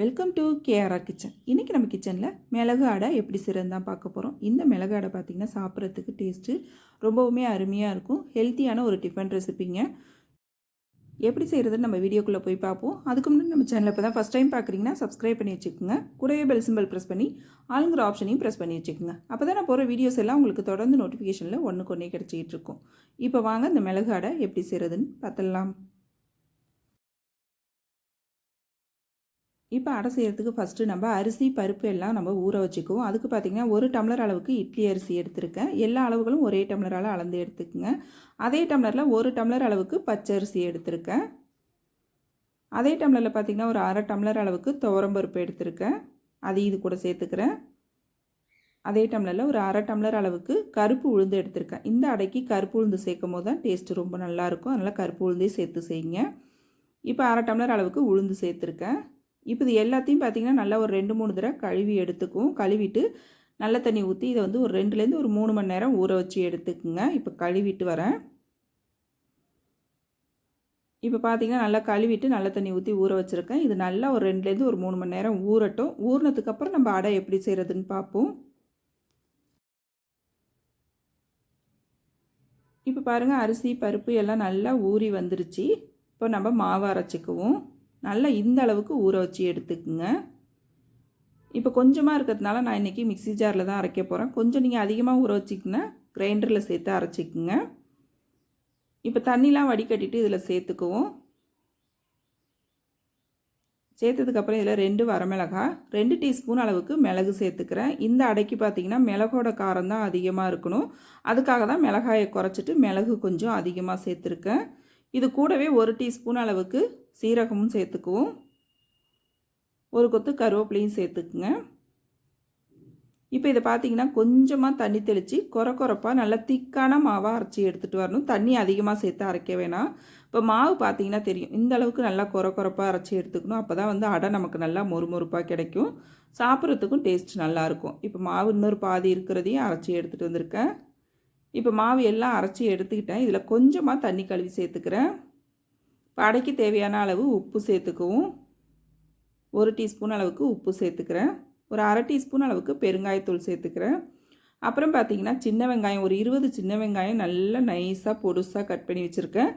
Welcome to KRR kitchen இன்றைக்கி நம்ம கிச்சனில் மிளகு அடை எப்படி சிறந்தான் தான் பார்க்க போகிறோம் இந்த மிளகு அடை பார்த்திங்கன்னா சாப்பிட்றதுக்கு டேஸ்ட்டு ரொம்பவுமே அருமையாக இருக்கும். ஹெல்த்தியான ஒரு டிஃபன் ரெசிபிங்க எப்படி செய்கிறதுன்னு நம்ம வீடியோக்குள்ளே போய் பார்ப்போம். அதுக்கு முன்னாடி நம்ம சேனலில் இப்போ தான் ஃபஸ்ட் டைம் பார்க்குறீங்கன்னா சப்ஸ்கிரைப் பண்ணி வச்சுக்கோங்க. கூடவே பெல் சிம்பிள் ப்ரெஸ் பண்ணி ஆளுங்கிற ஆப்ஷனையும் ப்ரெஸ் பண்ணி வச்சுக்கோங்க. அப்போ தான் நான் போகிற வீடியோஸ் எல்லாம் உங்களுக்கு தொடர்ந்து நோட்டிஃபிகேஷனில் ஒன்றுக்கு ஒன்றே கிடச்சிக்கிட்டு இருக்கும். இப்போ வாங்க இந்த மிளகு அடை எப்படி செய்கிறதுன்னு பார்த்துடலாம். இப்போ அடை செய்கிறதுக்கு ஃபஸ்ட்டு நம்ம அரிசி பருப்பு எல்லாம் நம்ம ஊற வச்சுக்குவோம். அதுக்கு பார்த்திங்கன்னா ஒரு டம்ளர் அளவுக்கு இட்லி அரிசி எடுத்திருக்கேன். எல்லா அளவுகளும் ஒரே டம்ளரால் அளந்து எடுத்துக்கோங்க. அதே டம்ளரில் ஒரு டம்ளர் அளவுக்கு பச்சை அரிசி எடுத்திருக்கேன். அதே டம்ளரில் பார்த்திங்கன்னா ஒரு அரை டம்ளர் அளவுக்கு துவரம்பருப்பு எடுத்திருக்கேன். அதை இது கூட சேர்த்துக்கிறேன். அதே டம்ளரில் ஒரு அரை டம்ளர் அளவுக்கு கருப்பு உளுந்து எடுத்திருக்கேன். இந்த அடைக்கு கருப்பு உளுந்து சேர்க்கும் போது தான் டேஸ்ட்டு ரொம்ப நல்லாயிருக்கும் அதனால் கருப்பு உளுந்தே சேர்த்து செய்யுங்க. இப்போ அரை டம்ளர் அளவுக்கு உளுந்து சேர்த்துருக்கேன். இப்போ இது எல்லாத்தையும் பார்த்திங்கன்னா நல்லா ஒரு ரெண்டு மூணு தடவை கழுவி எடுத்துக்கும் கழுவிட்டு நல்ல தண்ணி ஊற்றி இதை வந்து ஒரு ரெண்டுலேருந்து ஒரு மூணு மணி நேரம் ஊற வச்சு எடுத்துக்குங்க. இப்போ கழுவிட்டு வரேன். இப்போ பார்த்தீங்கன்னா நல்லா கழுவிட்டு நல்ல தண்ணி ஊற்றி ஊற வச்சுருக்கேன். இது நல்லா ஒரு ரெண்டுலேருந்து ஒரு மூணு மணி நேரம் ஊறட்டும். ஊறினதுக்கப்புறம் நம்ம அடை எப்படி செய்கிறதுன்னு பார்ப்போம். இப்போ பாருங்கள் அரிசி பருப்பு எல்லாம் நல்லா ஊறி வந்துருச்சு. இப்போ நம்ம மாவு அரைச்சிக்குவோம். நல்லா இந்த அளவுக்கு ஊற வச்சு எடுத்துக்குங்க. இப்போ கொஞ்சமாக இருக்கிறதுனால நான் இன்றைக்கி மிக்சி ஜாரில் தான் அரைக்க போகிறேன் கொஞ்சம் நீங்கள் அதிகமாக ஊற வச்சிக்கிங்கன்னா கிரைண்டரில் சேர்த்து அரைச்சிக்குங்க. இப்போ தண்ணிலாம் வடிகட்டிட்டு இதில் சேர்த்துக்குவோம். சேர்த்ததுக்கப்புறம் இதில் ரெண்டு வரமிளகாய் ரெண்டு டீஸ்பூன் அளவுக்கு மிளகு சேர்த்துக்கிறேன். இந்த அடைக்கு பார்த்திங்கன்னா மிளகோட காரம் தான் அதிகமாக இருக்கணும். அதுக்காக தான் மிளகாயை குறைச்சிட்டு மிளகு கொஞ்சம் அதிகமாக சேர்த்துருக்கேன். இது கூடவே ஒரு டீஸ்பூன் அளவுக்கு சீரகமும் சேர்த்துக்குவோம். ஒரு கொத்து கருவேப்பிலையும் சேர்த்துக்குங்க. இப்போ இதை பார்த்தீங்கன்னா கொஞ்சமாக தண்ணி தெளித்து குறை குறைப்பாக நல்லா திக்கான மாவாக அரைச்சி எடுத்துகிட்டு வரணும். தண்ணி அதிகமாக சேர்த்து அரைக்க வேணாம். இப்போ மாவு பார்த்தீங்கன்னா தெரியும். இந்த அளவுக்கு நல்லா குறை குறைப்பாக அரைச்சி எடுத்துக்கணும். அப்போ தான் வந்து அடை நமக்கு நல்லா மொறுமொறுப்பாக கிடைக்கும். சாப்பிட்றதுக்கும் டேஸ்ட் நல்லாயிருக்கும் இப்போ மாவு இன்னொரு பாதி இருக்கிறதையும் அரைச்சி எடுத்துகிட்டு வந்திருக்கேன். இப்போ மாவு எல்லாம் அரைச்சி எடுத்துக்கிட்டேன். இதில் கொஞ்சமாக தண்ணி கழுவி சேர்த்துக்கிறேன். படைக்கு தேவையான அளவு உப்பு சேர்த்துக்குவோம். ஒரு டீஸ்பூன் அளவுக்கு உப்பு சேர்த்துக்கிறேன். ஒரு அரை டீஸ்பூன் அளவுக்கு பெருங்காயத்தூள் சேர்த்துக்கிறேன். அப்புறம் பார்த்தீங்கன்னா சின்ன வெங்காயம் ஒரு இருபது சின்ன வெங்காயம் நல்லா நைஸாக பொடுசாக கட் பண்ணி வச்சுருக்கேன்.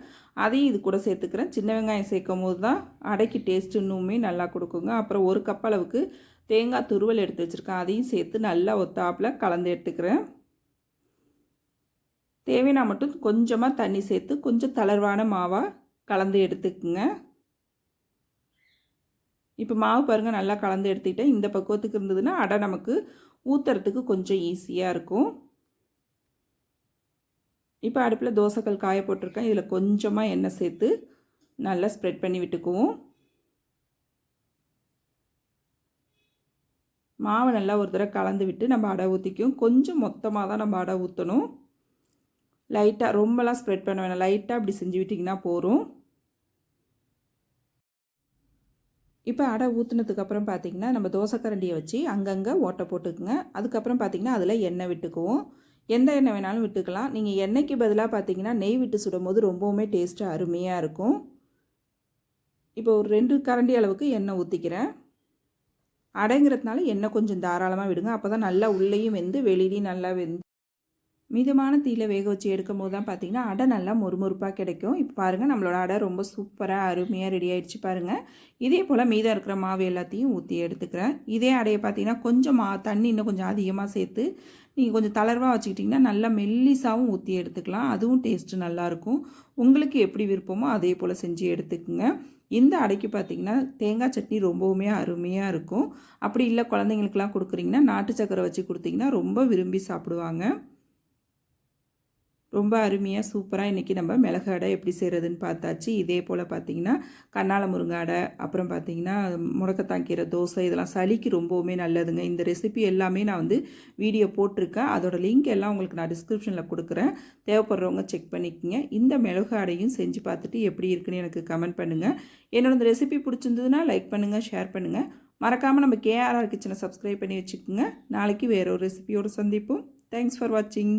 அதையும் இது கூட சேர்த்துக்கிறேன். சின்ன வெங்காயம் சேர்க்கும் போது தான் அடைக்கு டேஸ்ட் இன்னுமே நல்லா கொடுக்குங்க. அப்புறம் ஒரு கப் அளவுக்கு தேங்காய் துருவல் எடுத்து வச்சுருக்கேன். அதையும் சேர்த்து நல்லா ஒத்தாப்பில் கலந்து எடுத்துக்கிறேன். தேவையான மட்டும் கொஞ்சமாக தண்ணி சேர்த்து கொஞ்சம் தளர்வான மாவாக கலந்து எடுத்துக்குங்க. இப்போ மாவு பாருங்கள் நல்லா கலந்து எடுத்துக்கிட்டேன். இந்த பக்குவத்துக்கு இருந்ததுன்னா அடை நமக்கு ஊற்றுறதுக்கு கொஞ்சம் ஈஸியாக இருக்கும். இப்போ அடுப்பில் தோசைக்கல் காய போட்டிருக்கேன். இதில் கொஞ்சமாக எண்ணெய் சேர்த்து நல்லா ஸ்ப்ரெட் பண்ணி விட்டுக்குவோம். மாவை நல்லா ஒரு தடவை கலந்து விட்டு நம்ம அடை ஊற்றிக்கும் கொஞ்சம் மொத்தமாக தான் நம்ம அடை ஊற்றணும் லைட்டாக ரொம்பலாம் ஸ்ப்ரெட் பண்ண வேணாம். லைட்டாக அப்படி செஞ்சு விட்டிங்கன்னா போகும் இப்போ அடை ஊற்றுனதுக்கப்புறம் பார்த்திங்கன்னா நம்ம தோசைக்கரண்டியை வச்சு அங்கங்கே ஓட்டை போட்டுக்குங்க. அதுக்கப்புறம் பார்த்திங்கன்னா அதில் எண்ணெய் விட்டுக்குவோம். எந்த எண்ணெய் வேணாலும் விட்டுக்கலாம். நீங்கள் எண்ணெய்க்கு பதிலாக பார்த்தீங்கன்னா நெய் விட்டு சுடும் போது ரொம்பவுமே டேஸ்ட்டு அருமையாக இருக்கும். இப்போ ஒரு ரெண்டு கரண்டி அளவுக்கு எண்ணெய் ஊற்றிக்கிறேன் அடைங்கிறதுனால எண்ணெய் கொஞ்சம் தாராளமாக விடுங்க. அப்போ தான் நல்லா உள்ளேயும் வெந்து வெளியிலையும் நல்லா வெந்து மிதமான தீயில் வேக வச்சு எடுக்கும் போது தான் பார்த்திங்கன்னா அடை நல்லா மொறுமொறுப்பாக கிடைக்கும். இப்போ பாருங்கள் நம்மளோட அடை ரொம்ப சூப்பராக அருமையாக ரெடி ஆகிடுச்சு பாருங்கள் இதே போல் மீதம் இருக்கிற மாவு எல்லாத்தையும் ஊற்றி எடுத்துக்கிறேன். இதே அடையை பார்த்திங்கன்னா கொஞ்சம் மா தண்ணி இன்னும் கொஞ்சம் அதிகமாக சேர்த்து நீங்கள் கொஞ்சம் தளர்வாக வச்சுக்கிட்டிங்கன்னா நல்லா மெல்லிசாவும் ஊற்றி எடுத்துக்கலாம். அதுவும் டேஸ்ட்டு நல்லாயிருக்கும் உங்களுக்கு எப்படி விருப்பமோ அதே போல் செஞ்சு எடுத்துக்குங்க. இந்த அடைக்கு பார்த்திங்கன்னா தேங்காய் சட்னி ரொம்பவுமே அருமையாக இருக்கும். அப்படி இல்லை குழந்தைங்களுக்கெல்லாம் கொடுக்குறீங்கன்னா நாட்டு சக்கரை வச்சு கொடுத்தீங்கன்னா ரொம்ப விரும்பி சாப்பிடுவாங்க. ரொம்ப அருமையாக சூப்பராக இன்றைக்கி நம்ம மிளகு அடை எப்படி செய்கிறதுன்னு பார்த்தாச்சு. இதே போல் பார்த்திங்கன்னா கண்ணால முருங்கை அடை அப்புறம் பார்த்திங்கன்னா முடக்கத்தாங்கீரை தோசை இதெல்லாம் சளிக்கு ரொம்பவுமே நல்லதுங்க. இந்த ரெசிபி எல்லாமே நான் வந்து வீடியோ போட்டிருக்கேன். அதோடய லிங்க் எல்லாம் உங்களுக்கு நான் டிஸ்கிரிப்ஷனில் கொடுக்குறேன். தேவைப்படுறவங்க செக் பண்ணிக்கோங்க. இந்த மிளகு அடையும் செஞ்சு பார்த்துட்டு எப்படி இருக்குன்னு எனக்கு கமெண்ட் பண்ணுங்கள் என்னோட இந்த ரெசிபி பிடிச்சிருந்ததுன்னா லைக் பண்ணுங்கள் ஷேர் பண்ணுங்கள் மறக்காமல் நம்ம கேஆர்ஆர் கிச்சனை சப்ஸ்கிரைப் பண்ணி வச்சுக்கோங்க. நாளைக்கு வேறு ஒரு ரெசிபியோடு சந்திப்போம். தேங்க்ஸ் ஃபார் வாட்சிங்